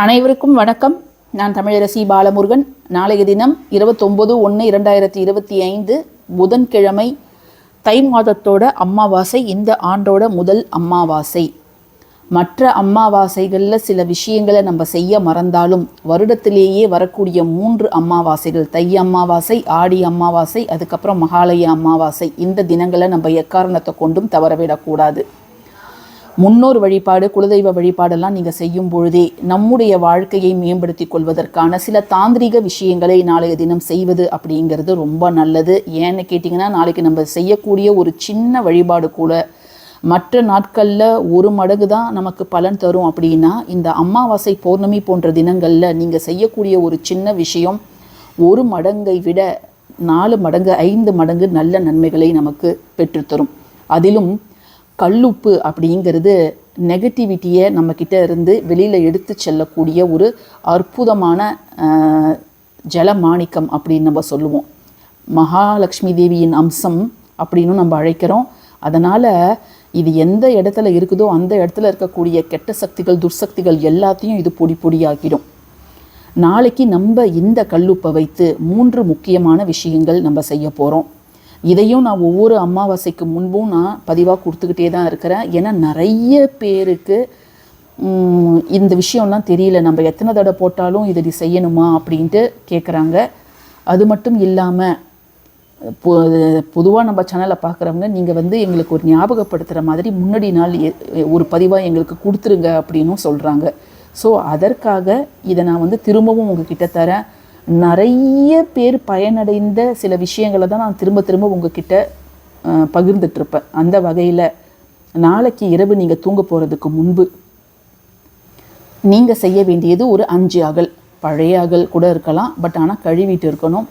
அனைவருக்கும் வணக்கம். நான் தமிழரசி பாலமுருகன். நாளைய தினம் இருபத்தொம்பது ஒன்று இரண்டாயிரத்தி இருபத்தி ஐந்து புதன்கிழமை தை மாதத்தோட அம்மாவாசை இந்த ஆண்டோட முதல் அம்மாவாசை. மற்ற அம்மாவாசைகளில் சில விஷயங்களை நம்ம செய்ய மறந்தாலும் வருடத்திலேயே வரக்கூடிய மூன்று அம்மாவாசைகள் தை அம்மாவாசை ஆடி அம்மாவாசை அதுக்கப்புறம் மகாலய அம்மாவாசை இந்த தினங்களை நம்ம எக்காரணத்தை கொண்டும் தவறவிடக்கூடாது. முன்னோர் வழிபாடு குலதெய்வ வழிபாடெல்லாம் நீங்கள் செய்யும் பொழுதே நம்முடைய வாழ்க்கையை மேம்படுத்தி கொள்வதற்கான சில தாந்திரிக விஷயங்களை நாளைய தினம் செய்வது அப்படிங்கிறது ரொம்ப நல்லது. ஏன்னு கேட்டிங்கன்னா நாளைக்கு நம்ம செய்யக்கூடிய ஒரு சின்ன வழிபாடு கூட மற்ற நாட்களில் ஒரு மடங்கு தான் நமக்கு பலன் தரும் அப்படின்னா இந்த அமாவாசை பௌர்ணமி போன்ற தினங்களில் நீங்கள் செய்யக்கூடிய ஒரு சின்ன விஷயம் ஒரு மடங்கை விட நாலு மடங்கு ஐந்து மடங்கு நல்ல நன்மைகளை நமக்கு பெற்றுத்தரும் அதிலும் கல்லுப்பு அப்படிங்கிறது நெகட்டிவிட்டியை நம்மக்கிட்ட இருந்து வெளியில் எடுத்து செல்லக்கூடிய ஒரு அற்புதமான ஆஹ், ஜலமாணிக்கம் அப்படின்னு நம்ம சொல்லுவோம். மகாலட்சுமி தேவியின் அம்சம் அப்படின்னு நம்ம அழைக்கிறோம். அதனால் இது எந்த இடத்துல இருக்குதோ அந்த இடத்துல இருக்கக்கூடிய கெட்ட சக்திகள் துர்சக்திகள் எல்லாத்தையும் இது பொடி பொடியாக்கிடும். நாளைக்கு நம்ம இந்த கல்லுப்பை வைத்து மூன்று முக்கியமான விஷயங்கள் நம்ம செய்ய போகிறோம் இதையும் நான் ஒவ்வொரு அமாவாசைக்கு முன்பும் நான் பதிவாக கொடுத்துக்கிட்டே தான் இருக்கிறேன். ஏன்னா நிறைய பேருக்கு இந்த விஷயம்லாம் தெரியல. நம்ம எத்தனை தடவை போட்டாலும் இதை செய்யணுமா அப்படின்ட்டு கேட்குறாங்க அது மட்டும் இல்லாமல் பொதுவாக நம்ம சேனலை பார்க்குறவங்க நீங்கள் வந்து எங்களுக்கு ஒரு ஞாபகப்படுத்துகிற மாதிரி முன்னாடி நாள் எ- ஒரு பதிவாக எங்களுக்கு கொடுத்துருங்க அப்படின்னும் சொல்கிறாங்க ஸோ அதற்காக இதை நான் வந்து திரும்பவும் உங்ககிட்ட தரேன். நிறைய பேர் பயனடைந்த சில விஷயங்களை தான் நான் திரும்ப திரும்ப உங்ககிட்ட பகிர்ந்துட்டுருப்பேன். அந்த வகையில் நாளைக்கு இரவு நீங்கள் தூங்க போகிறதுக்கு முன்பு நீங்கள் செய்ய வேண்டியது ஒரு அஞ்சு அகல். பழைய அகல் கூட இருக்கலாம் பட் ஆனால் கழுவிட்டு இருக்கணும்.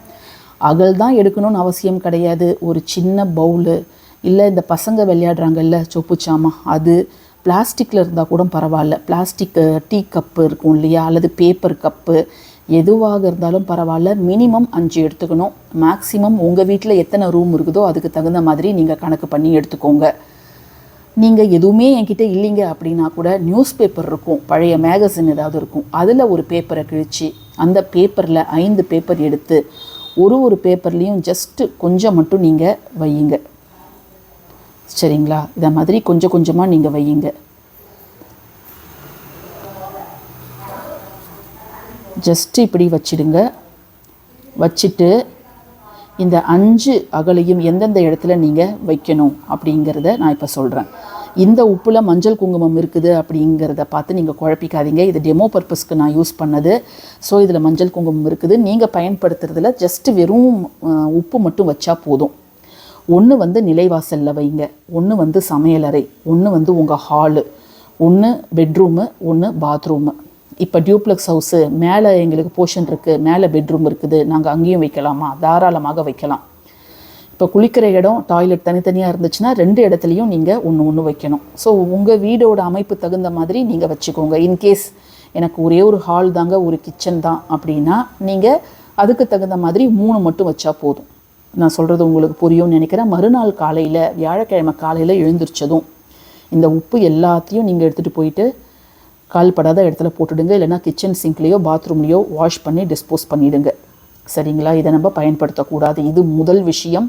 அகல் தான் எடுக்கணும்னு அவசியம் கிடையாது. ஒரு சின்ன பவுலு இல்லை இந்த பசங்க விளையாடுறாங்கல்ல சொப்பு அது பிளாஸ்டிக்கில் இருந்தால் கூட பரவாயில்ல. பிளாஸ்டிக் டீ கப்பு இருக்கும் இல்லையா? அல்லது பேப்பர் கப்பு எதுவாக இருந்தாலும் பரவாயில்ல. மினிமம் அஞ்சு எடுத்துக்கணும். மேக்ஸிமம் உங்கள் வீட்டில் எத்தனை ரூம் இருக்குதோ அதுக்கு தகுந்த மாதிரி நீங்கள் கணக்கு பண்ணி எடுத்துக்கோங்க. நீங்கள் எதுவுமே என்கிட்ட இல்லைங்க அப்படின்னா கூட நியூஸ் பேப்பர் இருக்கும். பழைய மேகசின் ஏதாவது இருக்கும். அதில் ஒரு பேப்பரை கிழிச்சு அந்த பேப்பரில் ஐந்து பேப்பர் எடுத்து ஒரு ஒரு பேப்பர்லேயும் ஜஸ்ட்டு கொஞ்சம் மட்டும் நீங்கள் வையுங்க. சரிங்களா? இதை மாதிரி கொஞ்சம் கொஞ்சமாக நீங்கள் வையுங்க. ஜஸ்ட்டு இப்படி வச்சிடுங்க. வச்சுட்டு இந்த அஞ்சு அகலையும் எந்தெந்த இடத்துல நீங்கள் வைக்கணும் அப்படிங்கிறத நான் இப்போ சொல்கிறேன் இந்த உப்பில் மஞ்சள் குங்குமம் இருக்குது அப்படிங்கிறத பார்த்து நீங்கள் குழப்பிக்காதீங்க. இது டெமோ பர்பஸ்க்கு நான் யூஸ் பண்ணது. ஸோ இதில் மஞ்சள் குங்குமம் இருக்குது. நீங்கள் பயன்படுத்துறதுல ஜஸ்ட்டு வெறும் உப்பு மட்டும் வச்சா போதும். ஒன்று வந்து நிலைவாசலில் வைங்க. ஒன்று வந்து சமையலறை. ஒன்று வந்து உங்கள் ஹாலு ஒன்று பெட்ரூமு ஒன்று பாத்ரூமு இப்போ டியூப்ளெக்ஸ் ஹவுஸு மேலே எங்களுக்கு போர்ஷன் இருக்குது மேலே பெட்ரூம் இருக்குது நாங்கள் அங்கேயும் வைக்கலாமா? தாராளமாக வைக்கலாம். இப்போ குளிக்கிற இடம் டாய்லெட் தனித்தனியாக இருந்துச்சுன்னா ரெண்டு இடத்துலையும் நீங்கள் ஒன்று ஒன்று வைக்கணும். ஸோ உங்கள் வீடோட அமைப்பு தகுந்த மாதிரி நீங்கள் வச்சுக்கோங்க. இன்கேஸ் எனக்கு ஒரே ஒரு ஹால் தாங்க ஒரு கிச்சன் தான் அப்படின்னா நீங்கள் அதுக்கு தகுந்த மாதிரி மூணு மட்டும் வச்சா போதும். நான் சொல்கிறது உங்களுக்கு புரியும்னு நினைக்கிறேன். மறுநாள் காலையில் வியாழக்கிழமை காலையில் எழுந்திரிச்சதும் இந்த உப்பு எல்லாத்தையும் நீங்கள் எடுத்துகிட்டு போயிட்டு கால்படாத இடத்துல போட்டுடுங்க. இல்லைன்னா கிச்சன் சிங்க்லேயோ பாத்ரூம்லேயோ வாஷ் பண்ணி டிஸ்போஸ் பண்ணிவிடுங்க சரிங்களா? இதை நம்ம பயன்படுத்தக்கூடாது. இது முதல் விஷயம்.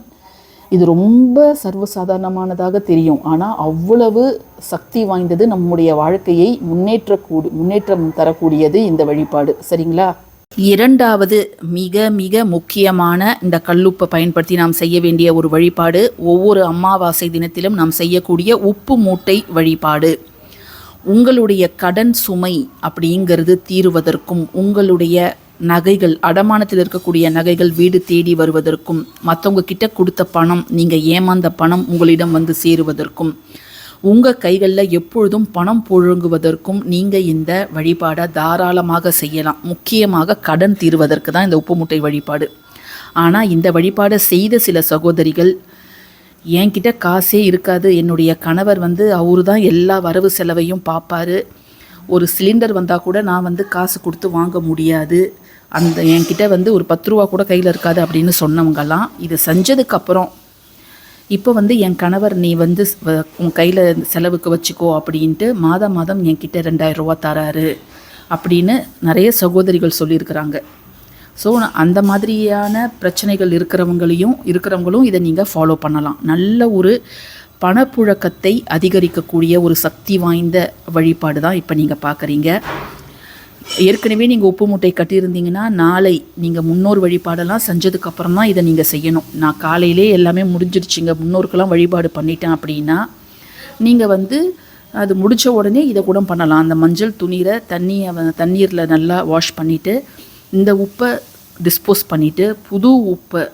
இது ரொம்ப சர்வசாதாரணமானதாக தெரியும். ஆனால் அவ்வளவு சக்தி வாய்ந்தது நம்முடைய வாழ்க்கையை முன்னேற்றக்கூடி முன்னேற்றம் தரக்கூடியது இந்த வழிபாடு. சரிங்களா? இரண்டாவது மிக மிக முக்கியமான இந்த கல்லுப்பை பயன்படுத்தி நாம் செய்ய வேண்டிய ஒரு வழிபாடு ஒவ்வொரு அமாவாசை தினத்திலும் நாம் செய்யக்கூடிய உப்பு மூட்டை வழிபாடு. உங்களுடைய கடன் சுமை அப்படிங்கிறது தீருவதற்கும் உங்களுடைய நகைகள் அடமானத்தில் இருக்கக்கூடிய நகைகள் வீடு தேடி வருவதற்கும் மற்றவங்க கிட்ட கொடுத்த பணம் நீங்கள் ஏமாந்த பணம் உங்களிடம் வந்து சேருவதற்கும் உங்கள் கைகளில் எப்பொழுதும் பணம் புழுங்குவதற்கும் நீங்கள் இந்த வழிபாடை தாராளமாக செய்யலாம். முக்கியமாக கடன் தீர்வதற்கு தான் இந்த உப்பு முட்டை வழிபாடு. ஆனால் இந்த வழிபாடை செய்த சில சகோதரிகள் என்கிட்ட காசே இருக்காது. என்னுடைய கணவர் வந்து அவரு தான் எல்லா வரவு செலவையும் பார்ப்பாரு ஒரு சிலிண்டர் வந்தால் கூட நான் வந்து காசு கொடுத்து வாங்க முடியாது. அந்த என்கிட்ட வந்து ஒரு பத்து ரூபா கூட கையில் இருக்காது அப்படின்னு சொன்னவங்கலாம். இது செஞ்சதுக்கப்புறம் இப்போ வந்து என் கணவர் நீ வந்து வ- உன் கையில் செலவுக்கு வச்சுக்கோ அப்படின்ட்டு மாதம் மாதம் என்கிட்ட ரெண்டாயிரம் ரூபா தராரு அப்படின்னு நிறைய சகோதரிகள் சொல்லியிருக்கிறாங்க. ஸோ அந்த மாதிரியான பிரச்சனைகள் இருக்கிறவங்களையும் இருக்கிறவங்களும் இதை நீங்கள் ஃபாலோ பண்ணலாம். நல்ல ஒரு பணப்புழக்கத்தை அதிகரிக்கக்கூடிய ஒரு சக்தி வாய்ந்த வழிபாடு தான் இப்போ நீங்கள் பார்க்குறீங்க ஏற்கனவே நீங்கள் உப்பு மூட்டை கட்டியிருந்தீங்கன்னா நாளை நீங்கள் முன்னோர் வழிபாடெல்லாம் செஞ்சதுக்கப்புறம் தான் இதை நீங்கள் செய்யணும். நான் காலையிலே எல்லாமே முடிஞ்சிருச்சுங்க முன்னோருக்கெல்லாம் வழிபாடு பண்ணிட்டேன் அப்படின்னா நீங்கள் வந்து அது முடித்த உடனே இதை கூட பண்ணலாம். அந்த மஞ்சள் துணியில் தண்ணியை தண்ணீரில் நல்லா வாஷ் பண்ணிவிட்டு இந்த உப்பை டிஸ்போஸ் பண்ணிவிட்டு புது உப்பை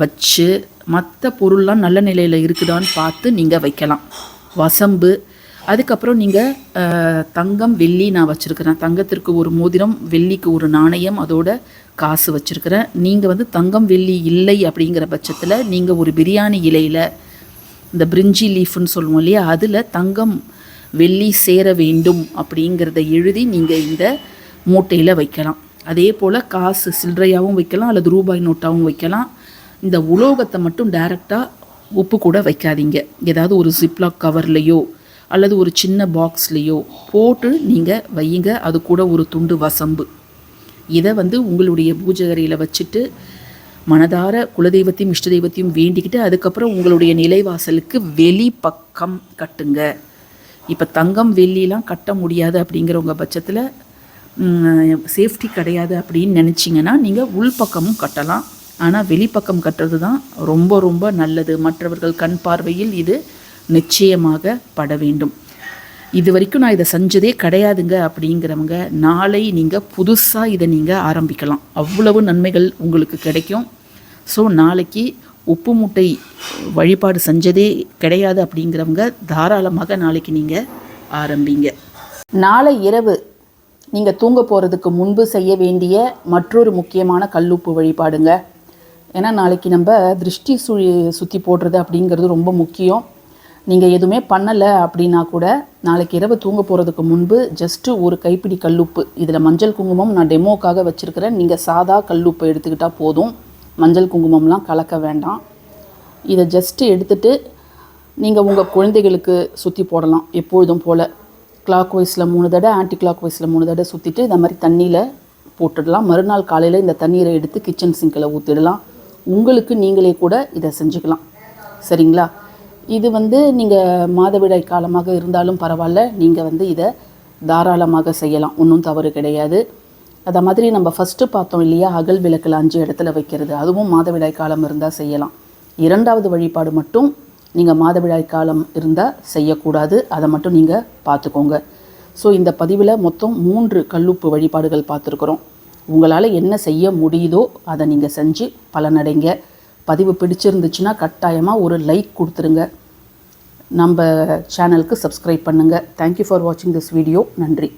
வச்சு மற்ற பொருள்லாம் நல்ல நிலையில் இருக்குதான்னு பார்த்து நீங்கள் வைக்கலாம். வசம்பு அதுக்கப்புறம் நீங்கள் தங்கம் வெள்ளி நான் வச்சுருக்கிறேன். தங்கத்திற்கு ஒரு மோதிரம் வெள்ளிக்கு ஒரு நாணயம் அதோட காசு வச்சுருக்கிறேன். நீங்கள் வந்து தங்கம் வெள்ளி இல்லை அப்படிங்கிற பட்சத்தில் நீங்கள் ஒரு பிரியாணி இலையில் இந்த பிரிஞ்சி லீஃப்னு சொல்லுவோம் இல்லையா அதில் தங்கம் வெள்ளி சேர வேண்டும் அப்படிங்கிறத எழுதி நீங்கள் இந்த மூட்டையில் வைக்கலாம். அதே போல் காசு சில்லறையாகவும் வைக்கலாம் அல்லது ரூபாய் நோட்டாகவும் வைக்கலாம். இந்த உலோகத்தை மட்டும் டைரெக்டாக உப்பு கூட வைக்காதீங்க. ஏதாவது ஒரு ஜிப்லாக் கவர்லேயோ அல்லது ஒரு சின்ன பாக்ஸ்லேயோ போட்டு நீங்கள் வையுங்க. அது கூட ஒரு துண்டு வசம்பு. இதை வந்து உங்களுடைய பூஜை அறையில் வச்சுட்டு மனதார குலதெய்வத்தையும் இஷ்ட தெய்வத்தையும் வேண்டிக்கிட்டு அதுக்கப்புறம் உங்களுடைய நிலைவாசலுக்கு வெளி பக்கம் கட்டுங்க. இப்போ தங்கம் வெள்ளிலாம் கட்ட முடியாது அப்படிங்கிறவங்க பட்சத்தில் சேஃப்டி கிடையாது அப்படின்னு நினச்சிங்கன்னா நீங்கள் உள்பக்கமும் கட்டலாம். ஆனால் வெளிப்பக்கம் கட்டுறது தான் ரொம்ப ரொம்ப நல்லது. மற்றவர்கள் கண் பார்வையில் இது நிச்சயமாக பட வேண்டும். இது வரைக்கும் நான் இதை செஞ்சதே கிடையாதுங்க அப்படிங்கிறவங்க நாளை நீங்கள் புதுசாக இதை நீங்கள் ஆரம்பிக்கலாம். அவ்வளவு நன்மைகள் உங்களுக்கு கிடைக்கும். ஸோ நாளைக்கு உப்பு மூட்டை வழிபாடு செஞ்சதே கிடையாது அப்படிங்கிறவங்க தாராளமாக நாளைக்கு நீங்கள் ஆரம்பிங்க. நாளை இரவு நீங்கள் தூங்க போகிறதுக்கு முன்பு செய்ய வேண்டிய மற்றொரு முக்கியமான கல்லுப்பு வழிபாடுங்க. ஏன்னா நாளைக்கு நம்ம திருஷ்டி சுழி சுற்றி போடுறது அப்படிங்கிறது ரொம்ப முக்கியம். நீங்கள் எதுவுமே பண்ணலை அப்படின்னா கூட நாளைக்கு இரவு தூங்க போகிறதுக்கு முன்பு ஜஸ்ட்டு ஒரு கைப்பிடி கல்லுப்பு. இதில் மஞ்சள் குங்குமம் நான் டெமோக்காக வச்சுருக்கிறேன். நீங்கள் சாதா கல்லுப்பை எடுத்துக்கிட்டால் போதும். மஞ்சள் குங்குமம்லாம் கலக்க வேண்டாம். இதை ஜஸ்ட்டு எடுத்துட்டு நீங்கள் உங்கள் குழந்தைகளுக்கு சுற்றி போடலாம். எப்பொழுதும் போல். கிளாக் வைஸில் மூணு தடவை ஆன்டி கிளாக் வைஸில் மூணு தடவை சுற்றிட்டு இந்த மாதிரி தண்ணியில் போட்டுடலாம். மறுநாள் காலையில் இந்த தண்ணீரை எடுத்து கிச்சன் சிங்கில் ஊற்றிடலாம் உங்களுக்கு நீங்களே கூட இதை செஞ்சுக்கலாம். சரிங்களா? இது வந்து நீங்கள் மாதவிடாய் காலமாக இருந்தாலும் பரவாயில்ல. நீங்கள் வந்து இதை தாராளமாக செய்யலாம். ஒன்றும் தவறு கிடையாது. அதை மாதிரி நம்ம ஃபஸ்ட்டு பார்த்தோம் இல்லையா? அகல் விளக்கில் அஞ்சு இடத்துல வைக்கிறது. அதுவும் மாதவிடாய் காலம் இருந்தால் செய்யலாம். இரண்டாவது வழிபாடு மட்டும் நீங்கள் மாதவிடாய் காலம் இருந்தால் செய்யக்கூடாது. அதை மட்டும் நீங்கள் பார்த்துக்கோங்க. ஸோ இந்த பதிவில் மொத்தம் மூன்று கல்லுப்பு வழிபாடுகள் பார்த்துருக்குறோம். உங்களால் என்ன செய்ய முடியுதோ அதை நீங்கள் செஞ்சு பலனடைங்க. பதிவு பிடிச்சிருந்துச்சுன்னா கட்டாயமாக ஒரு லைக் கொடுத்துருங்க. நம்ம சேனலுக்கு சப்ஸ்கிரைப் பண்ணுங்கள் தேங்க்யூ ஃபார் வாட்சிங் திஸ் வீடியோ நன்றி.